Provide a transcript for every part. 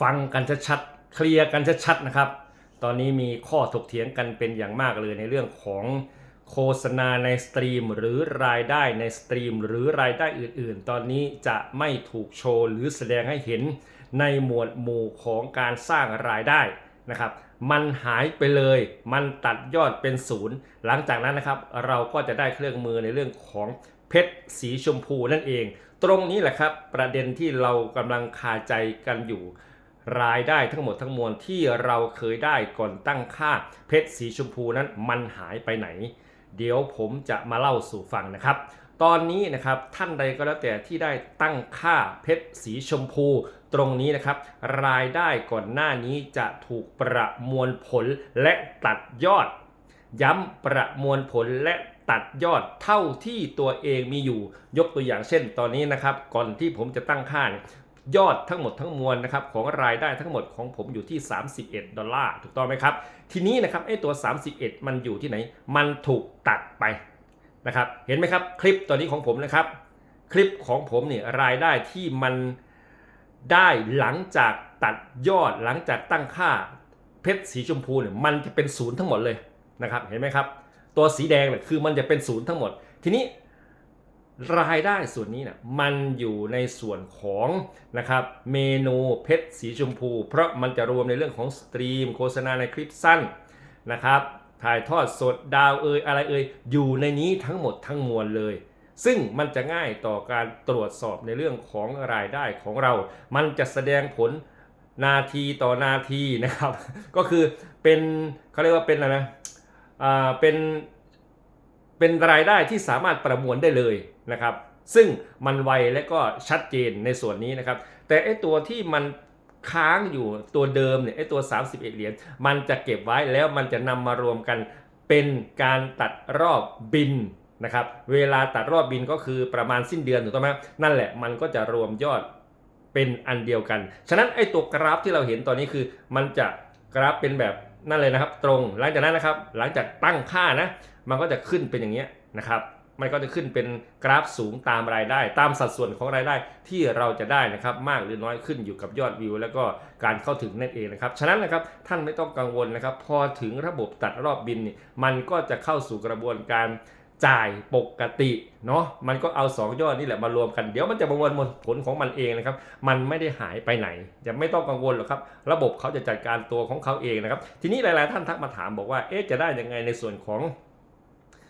ฟังกันชัดๆเคลียร์กันชัดๆนะครับ ตอนนี้มีข้อถกเถียงกันเป็นอย่างมากเลยในเรื่องของโฆษณาในสตรีมหรือรายได้ในสตรีมหรือรายได้อื่นๆ ตอนนี้จะไม่ถูกโชว์หรือแสดงให้เห็นในหมวดหมู่ของการสร้างรายได้นะครับ มันหายไปเลย มันตัดยอดเป็นศูนย์ หลังจากนั้นนะครับ เราก็จะได้เครื่องมือในเรื่องของเพชรสีชมพูนั่นเอง ตรงนี้แหละครับประเด็นที่เรากำลังคาใจกันอยู่ รายได้ทั้งหมดทั้งมวลที่เราเคยได้ก่อนตั้งค่าเพชรสีชมพูนั้นมันหายไปไหน เดี๋ยวผมจะมาเล่าสู่ฟังนะครับ ตอนนี้นะครับท่านใดก็แล้วแต่ที่ได้ตั้งค่าเพชรสีชมพู ตรงนี้นะครับ รายได้ก่อนหน้านี้จะถูกประมวลผลและตัดยอด ย้ำประมวลผลและตัดยอดเท่าที่ตัวเองมีอยู่ ยกตัวอย่างเช่น ตอนนี้นะครับ ก่อนที่ผมจะตั้งค่า ยอดทั้งหมดทั้งมวลนะครับของรายได้ทั้งหมดของผมอยู่ที่ 31 ดอลลาร์ถูกต้องไหมครับ ทีนี้นะครับไอ้ตัว 31 มันอยู่ที่ไหน มันถูกตัดไปนะครับเห็นไหมครับคลิปตัวนี้ของผมนะครับ คลิปของผมเนี่ยรายได้ที่มันได้หลังจากตัดยอดหลังจากตั้งค่าเพชรสีชมพูเนี่ยมันจะเป็นศูนย์ทั้งหมดเลยนะครับเห็นไหมครับตัวสีแดงเนี่ยคือมันจะเป็นศูนย์ทั้งหมด ทีนี้ รายได้ส่วนนี้เนี่ยมันอยู่ในส่วนของนะครับเมนูเพชรสีชมพู เพราะมันจะรวมในเรื่องของสตรีม โฆษณาในคลิปสั้นนะครับ ถ่ายทอดสดดาวเอยอะไรเอยอยู่ในนี้ทั้งหมดทั้งมวลเลย ซึ่งมันจะง่ายต่อการตรวจสอบในเรื่องของรายได้ของเรา มันจะแสดงผลนาทีต่อนาทีนะครับ ก็คือเป็นเขาเรียกว่าเป็นอะไรนะอ่าเป็น เป็นรายได้ที่สามารถประมวลได้เลยนะครับ ซึ่งมันไวและก็ชัดเจนในส่วนนี้นะครับ แต่ไอตัวที่มันค้างอยู่ตัวเดิมเนี่ยไอตัว 31 เหรียญมันจะเก็บไว้แล้วมันจะนำมารวมกันเป็นการตัดรอบบินนะครับเวลาตัดรอบบินก็คือประมาณสิ้นเดือนถูกต้องไหมนั่นแหละมันก็จะรวมยอดเป็นอันเดียวกัน ฉะนั้นไอตัวกราฟที่เราเห็นตอนนี้คือ มันจะกราฟเป็นแบบนั่นเลยนะครับ ตรงหลังจากนั้นนะครับ หลังจากตั้งค่านะ มันก็จะขึ้นเป็นอย่างเงี้ยนะครับ มันก็จะขึ้นเป็นกราฟสูงตามรายได้ ตามสัดส่วนของรายได้ที่เราจะได้นะครับมากหรือน้อยขึ้นอยู่กับยอดวิว แล้วก็การเข้าถึงนั่นเองนะครับ ฉะนั้นนะครับท่านไม่ต้องกังวลนะครับ พอถึงระบบตัดรอบบินนี่มันก็จะเข้าสู่กระบวนการจ่ายปกติเนาะมันก็เอา 2 ยอดนี่แหละมารวมกันเดี๋ยวมันจะประมวลผลของมันเองนะครับมันไม่ได้หายไปไหนจะไม่ต้องกังวลหรอกครับ ระบบเขาจะจัดการตัวของเขาเองนะครับ ทีนี้หลาย ๆ ท่านทักมาถามบอกว่าเอ๊ะจะได้ยังไงในส่วนของ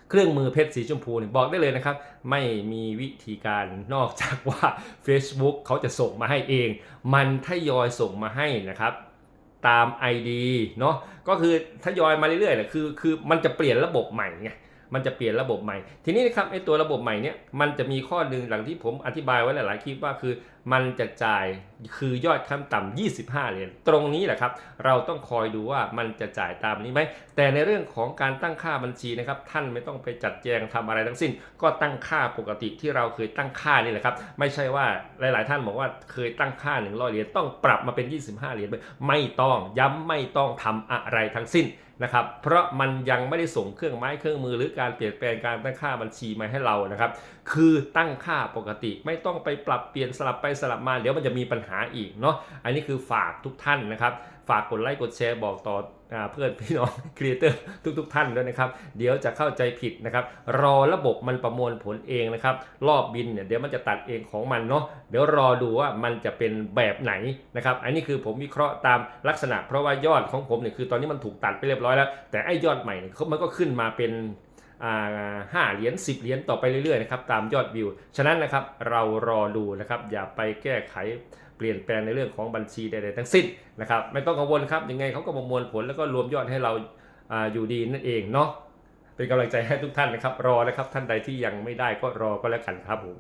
เครื่องมือเพชรสีชมพูเนี่ยบอกได้เลยนะครับ ไม่มีวิธีการนอกจากว่า Facebook เขาจะส่งมาให้เอง มันทยอยส่งมาให้นะครับตาม ID เนาะก็คือทยอยมาเรื่อยๆแหละคือคือมันจะเปลี่ยนระบบใหม่ไง มันจะเปลี่ยนระบบใหม่ ทีนี้นะครับไอตัวระบบใหม่เนี่ยมันจะมีข้อหนึ่งหลังที่ผมอธิบายไว้หลาย ๆ คลิปว่าคือ มันจะจ่ายคือยอดขั้นต่ำ25 เหรียญตรงนี้แหละครับ เราต้องคอยดูว่ามันจะจ่ายตามนี้ไหมแต่ในเรื่องของการตั้งค่าบัญชีนะครับ ท่านไม่ต้องไปจัดแจงทำอะไรทั้งสิ้น ก็ตั้งค่าปกติที่เราเคยตั้งค่านี่แหละครับไม่ใช่ว่าหลาย ๆ ท่านบอกว่าเคยตั้งค่า100เหรียญต้องปรับมาเป็น 25 เหรียญไม่ต้องย้ำไม่ต้องทำอะไรทั้งสิ้นนะครับ เพราะมันยังไม่ได้ส่งเครื่องไม้เครื่องมือหรือการเปลี่ยนแปลงการตั้งค่าบัญชีมาให้เรานะครับ คือตั้งค่าปกติไม่ต้องไปปรับเปลี่ยนสลับไปสลับมาเดี๋ยวมันจะมีปัญหาอีกเนาะ อันนี้คือฝากทุกท่านนะครับ ฝากกดไลค์กดแชร์บอกต่อเพื่อนพี่น้องครีเอเตอร์ทุกๆ ท่านด้วยนะครับ เดี๋ยวจะเข้าใจผิดนะครับ รอระบบมันประมวลผลเองนะครับ รอบบินเนี่ยเดี๋ยวมันจะตัดเองของมันเนาะเดี๋ยวรอดูว่ามันจะเป็นแบบไหนนะครับ อันนี้คือผมวิเคราะห์ตามลักษณะ เพราะว่ายอดของผมเนี่ยคือตอนนี้มันถูกตัดไปเรียบร้อยแล้ว แต่ไอ้ยอดใหม่เนี่ยมันก็ขึ้นมาเป็น ห้าเหรียญ10 เหรียญต่อไปเรื่อยๆนะครับตามยอดวิว ฉะนั้นนะครับเรารอดูนะครับอย่าไปแก้ไขเปลี่ยนแปลงในเรื่องของบัญชีใดๆทั้งสิ้นนะครับไม่ต้องกังวลครับยังไงเขาก็ประมวลผลแล้วก็รวมยอดให้เราอาอยู่ดีนั่นเองเนาะเป็นกำลังใจให้ทุกท่านนะครับ รอนะครับท่านใดที่ยังไม่ได้ก็รอก็แล้วกันครับผม